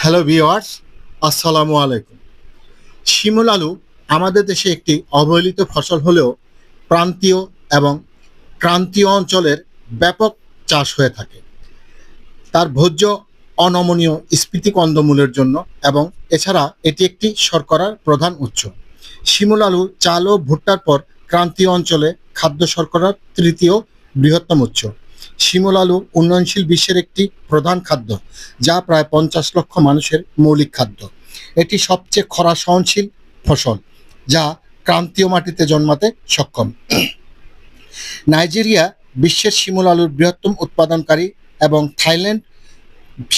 Hello viewers আসসালামু আলাইকুম। শিমুল আলু আমাদের দেশে একটি অবহেলিত ফসল হলেও প্রান্তীয় এবং ক্রান্তীয় অঞ্চলের ব্যাপক চাষ হয়ে থাকে। তার ভোজ্য অনমনীয় স্ফীতি কন্দমূলের জন্য এবং এছাড়া এটি একটি শর্করার প্রধান উৎস। শিমুল আলু চাল ও ভুট্টার পর ক্রান্তীয় অঞ্চলে খাদ্য শর্করার তৃতীয় বৃহত্তম উৎস। শিমুল আলু উন্নয়নশীল বিশ্বের একটি প্রধান খাদ্য, যা প্রায় পঞ্চাশ লক্ষ মানুষের মৌলিক খাদ্য। এটি সবচেয়ে খরা সহনশীল ফসল, যা ক্রান্তীয় মাটিতে জন্মাতে সক্ষম। নাইজেরিয়া বিশ্বের শিমুল আলুর বৃহত্তম উৎপাদনকারী এবং থাইল্যান্ড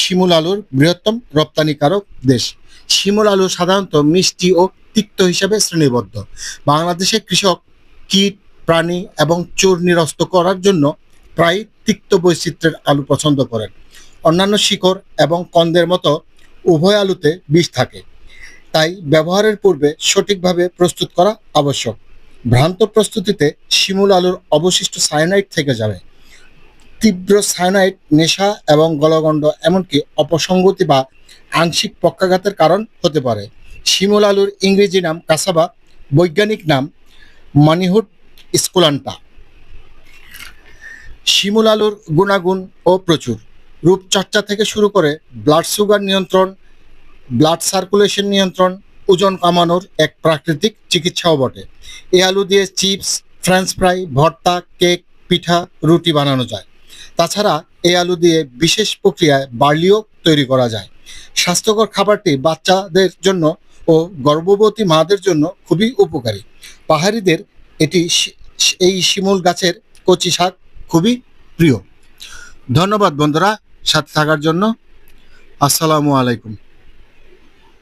শিমুল আলুর বৃহত্তম রপ্তানিকারক দেশ। শিমুল আলু সাধারণত মিষ্টি ও তিক্ত হিসাবে শ্রেণীবদ্ধ। বাংলাদেশের কৃষক কীট, প্রাণী এবং চোর নিরস্ত করার জন্য প্রায় তিক্ত বৈচিত্র্যের আলু পছন্দ করেন। অন্যান্য শিকড় এবং কন্দের মতো উভয় আলুতে বিষ থাকে। তাই ব্যবহারের পূর্বে সঠিকভাবে প্রস্তুত করা আবশ্যক। ভ্রান্ত প্রস্তুতিতে শিমুল আলুর অবশিষ্ট সায়ানাইড থেকে যাবে। তীব্র সায়ানাইড, নেশা এবং গলগণ্ড এমনকি অপসঙ্গতি বা আংশিক পক্ষাঘাতের কারণ হতে পারে। শিমুল আলুর ইংরেজি নাম কাসাবা, বৈজ্ঞানিক নাম মানিহুড স্কুলান্টা। শিমুল আলুর গুণাগুণ ও প্রচুর। রূপচর্চা থেকে শুরু করে ব্লাড সুগার নিয়ন্ত্রণ ব্লাড সার্কুলেশন নিয়ন্ত্রণ, ওজন কমানোর এক প্রাকৃতিক চিকিৎসাও বটে। এই আলু দিয়ে চিপস ফ্রেঞ্চ ফ্রাই ভর্তা কেক পিঠা, রুটি বানানো যায়। তাছাড়া এই আলু দিয়ে বিশেষ প্রক্রিয়ায় বার্লিও তৈরি করা যায়। স্বাস্থ্যকর খাবারটি বাচ্চাদের জন্য ও গর্ভবতী মাদের জন্য খুবই উপকারী। পাহাড়িদের এটি এই শিমুল গাছের কচি শাক খুবই প্রিয়। ধন্যবাদ বন্ধুরা সাথে থাকার জন্য। আসসালামু আলাইকুম।